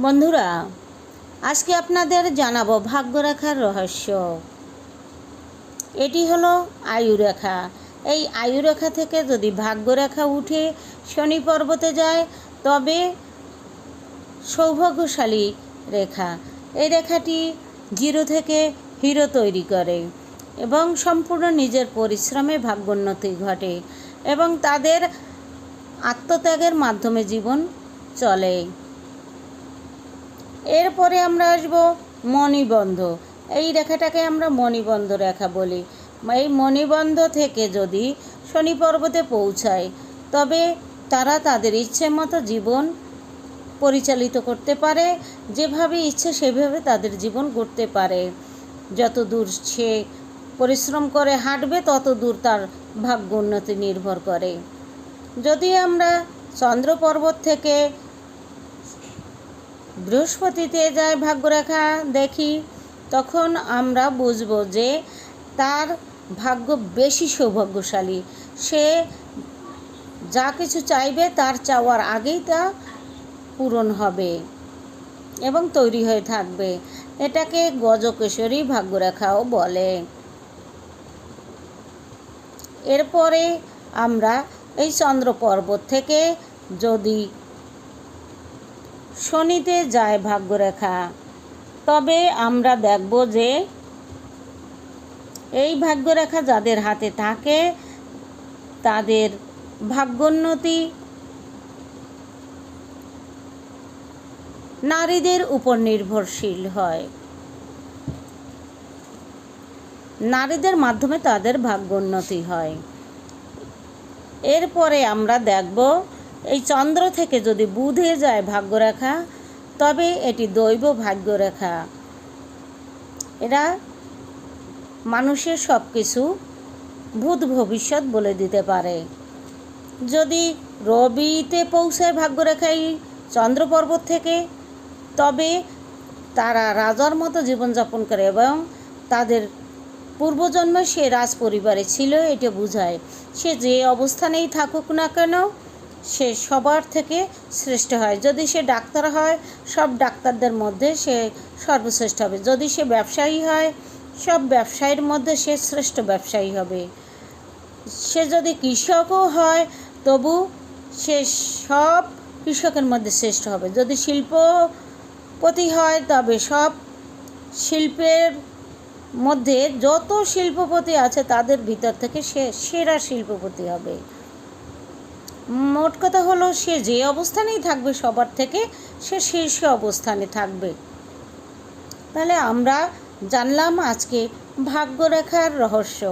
বন্ধুরা, আজকে আপনাদের জানাব ভাগ্যরেখার রহস্য। এটি হলো আয়ুরেখা। এই আয়ুরেখা থেকে যদি ভাগ্যরেখা উঠে শনি পর্বতে যায়, তবে সৌভাগ্যশালী রেখা। এই রেখাটি জিরো থেকে হিরো তৈরি করে এবং সম্পূর্ণ নিজের পরিশ্রমে ভাগ্যোন্নতি ঘটে এবং তাদের আত্মত্যাগের মাধ্যমে জীবন চলে। এরপরে আমরা আসব মণিবন্ধ। এই রেখাটাকে আমরা মণিবন্ধ রেখা বলি। এই মণিবন্ধ থেকে যদি শনি পর্বতে পৌঁছায়, তবে তারা তাদের ইচ্ছে মতো জীবন পরিচালিত করতে পারে, যেভাবে ইচ্ছে সেভাবে তাদের জীবন গড়তে পারে। যত দূর সে পরিশ্রম করে, হাঁটবে, তত দূর তার ভাগ্য উন্নতি নির্ভর করে। যদি আমরা চন্দ্র পর্বত থেকে বৃহস্পতিতে যায় ভাগ্যরেখা দেখি, তখন আমরা বুঝব যে তার ভাগ্য বেশি সৌভাগ্যশালী। সে যা কিছু চাইবে তার চাওয়ার আগেই তা পূরণ হবে এবং তৈরি হয়ে থাকবে। এটাকে গজকেশরী ভাগ্যরেখাও বলে। এরপরে আমরা এই চন্দ্র পর্বত থেকে যদি শনিতে যায় ভাগ্যরেখা। তবে আমরা দেখব যে এই ভাগ্যরেখা যাদের হাতে থাকে, তাদের ভাগ্যোন্নতি নারীদের উপর নির্ভরশীল হয়। নারীদের মাধ্যমে তাদের ভাগ্যোন্নতি হয়। এরপরে আমরা দেখব এই চন্দ্র থেকে যদি বুধে যায় ভাগ্যরেখা, তবে এটি দৈব ভাগ্যরেখা। এরা মানুষের সব কিছু ভূত ভবিষ্যৎ বলে দিতে পারে। যদি রবিতে পৌঁছায় ভাগ্যরেখায় চন্দ্র পর্বত থেকে, তবে তারা রাজার মতো জীবনযাপন করে এবং তাদের পূর্বজন্মে সে রাজ পরিবারে ছিল, এটা বোঝায়। সে যে অবস্থানেই থাকুক না কেন সে সবার থেকে শ্রেষ্ঠ হয়। যদি সে ডাক্তার হয়, সব ডাক্তারদের মধ্যে সে সর্বশ্রেষ্ঠ হবে। যদি সে ব্যবসায়ী হয়, সব ব্যবসায়ীর মধ্যে সে শ্রেষ্ঠ ব্যবসায়ী হবে। সে যদি কৃষকও হয়, তবু সে সব কৃষকের মধ্যে শ্রেষ্ঠ হবে। যদি শিল্পপতি হয়, তবে সব শিল্পের মধ্যে যত শিল্পপতি আছে, তাদের ভিতর থেকে সে সেরা শিল্পপতি হবে। মোট কথা হলো সে যে অবস্থানেই থাকবে সবার থেকে, সে শীর্ষ অবস্থানে থাকবে। তাহলে আমরা জানলাম আজকে ভাগ্যরেখার রহস্য।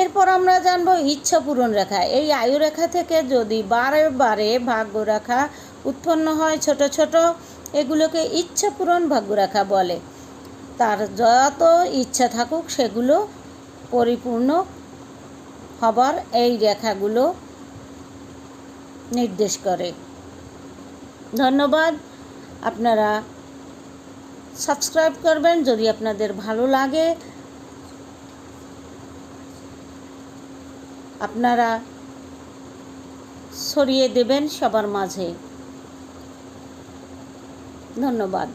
এরপর আমরা জানব ইচ্ছা পূরণ রেখা। এই আয়ু রেখা থেকে যদি বারে বারে ভাগ্যরেখা উৎপন্ন হয় ছোট ছোট, এগুলোকে ইচ্ছা পূরণ ভাগ্যরেখা বলে। তার যত ইচ্ছা থাকুক সেগুলো পরিপূর্ণ হবার এই রেখাগুলো নির্দেশ করে। ধন্যবাদ। আপনারা সাবস্ক্রাইব করবেন যদি আপনাদের ভালো লাগে। আপনারা ছড়িয়ে দেবেন সবার মাঝে। ধন্যবাদ।